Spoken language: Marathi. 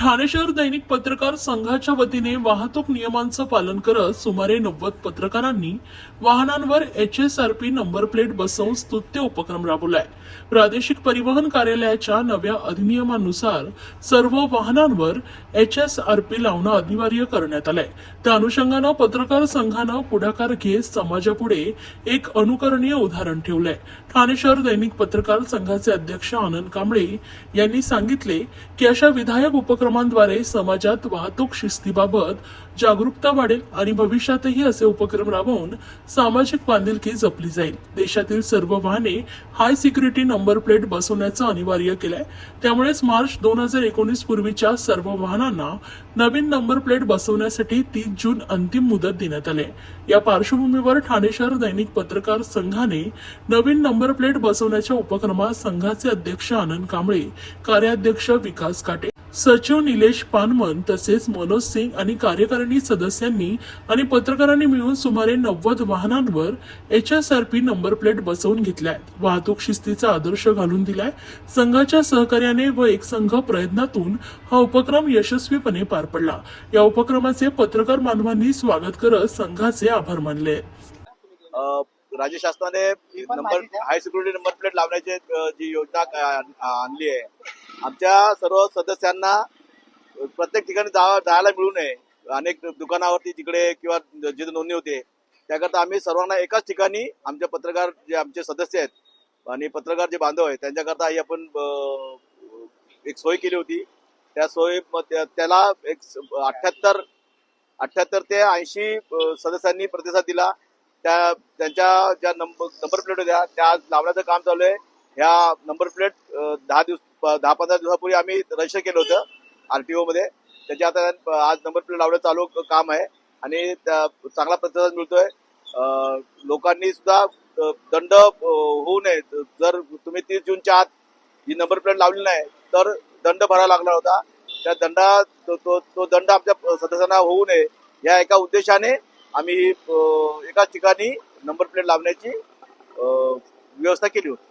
ठाणे शहर दैनिक पत्रकार संघाच्या वतीने वाहतूक नियमांचं पालन करत सुमारे नव्वद पत्रकारांनी वाहनांवर H S R P number plate बसवून स्तुत्य उपक्रम राबवलाय. प्रादेशिक परिवहन कार्यालयाच्या नव्या अधिनियमानुसार सर्व वाहनांवर एच एस आर पी लावणं अनिवार्य करण्यात आलंय. त्या अनुषंगानं पत्रकार संघानं पुढाकार घेत समाजापुढे एक अनुकरणीय उदाहरण ठेवलंय. ठाणे शहर दैनिक पत्रकार संघाचे अध्यक्ष आनंद कांबळे यांनी सांगितले की अशा विधायक उपक्रमांद्वारे समाजात वाहतूक शिस्तीबाबत जागरूकता वाढेल आणि भविष्यातही असे उपक्रम राबवून सामाजिक बांधिलकी जपली जाईल. देशातील सर्व वाहने हाय सिक्युरिटी नंबर प्लेट बसवण्याचं अनिवार्य केलंय. त्यामुळेच मार्च दोन हजार एकोणीस पूर्वीच्या सर्व वाहनांना नवीन नंबर प्लेट बसवण्यासाठी तीस जून अंतिम मुदत देण्यात आली या पार्श्वभूमीवर ठाणे शहर दैनिक पत्रकार संघाने नवीन नंबर प्लेट बसवण्याच्या उपक्रमात संघाचे अध्यक्ष आनंद कांबळे कार्याध्यक्ष विकास काटे सचिव निलेश पानमन तसेच मनोज सिंग आणि कार्यकारिणी सदस्यांनी आणि पत्रकारांनी मिळून सुमारे नव्वद वाहनांवर H S R P number plate बसवून घेतल्या आहेत. वाहतूक शिस्तीचा आदर्श घालून दिलाय. संघाच्या सहकार्याने व एक संघ प्रयत्नातून हा उपक्रम यशस्वीपणे पार पडला. या उपक्रमाचे पत्रकार बांधवांनी स्वागत करत संघाचे आभार मानले. राज्य शासनाने number high security number plate लावण्याची जी योजना आणली आहे आमच्या सर्व सदस्यांना प्रत्येक ठिकाणी जा जायला मिळू नये. अनेक दुकानावरती तिकडे किंवा जिथे नोंदणी होते त्याकरता आम्ही सर्वांना एकाच ठिकाणी आमचे पत्रकार जे आमचे सदस्य आहेत आणि पत्रकार जे बांधव आहेत त्यांच्याकरता ही आपण एक सोय केली होती. त्या सोयी त्याला एक अठ्याहत्तर अठ्याहत्तर ते ऐंशी सदस्यांनी प्रतिसाद दिला. त्या त्यांच्या ज्या नंबर नंबर प्लेट होत्या त्या लावण्याचं काम चालू आहे. ह्या नंबर प्लेट दहा दिवस दहा पंधरा दिवसापूर्वी आम्ही रजिस्टर केलं होतं आरटीओ मध्ये. त्याच्या आता आज नंबर प्लेट लावणं चालू काम आहे. आणि त्या- चांगला प्रतिसाद मिळतोय. लोकांनी सुद्धा दंड होऊ नये. जर तुम्ही तीस जूनच्या आत ही नंबर प्लेट लावली नाही तर दंड भरावा लागला होता. त्या दंडा तो तो तो दंड आमच्या सदस्यांना होऊ नये. या एका उद्देशाने आम्ही एकाच ठिकाणी नंबर प्लेट लावण्याची व्यवस्था केली होती.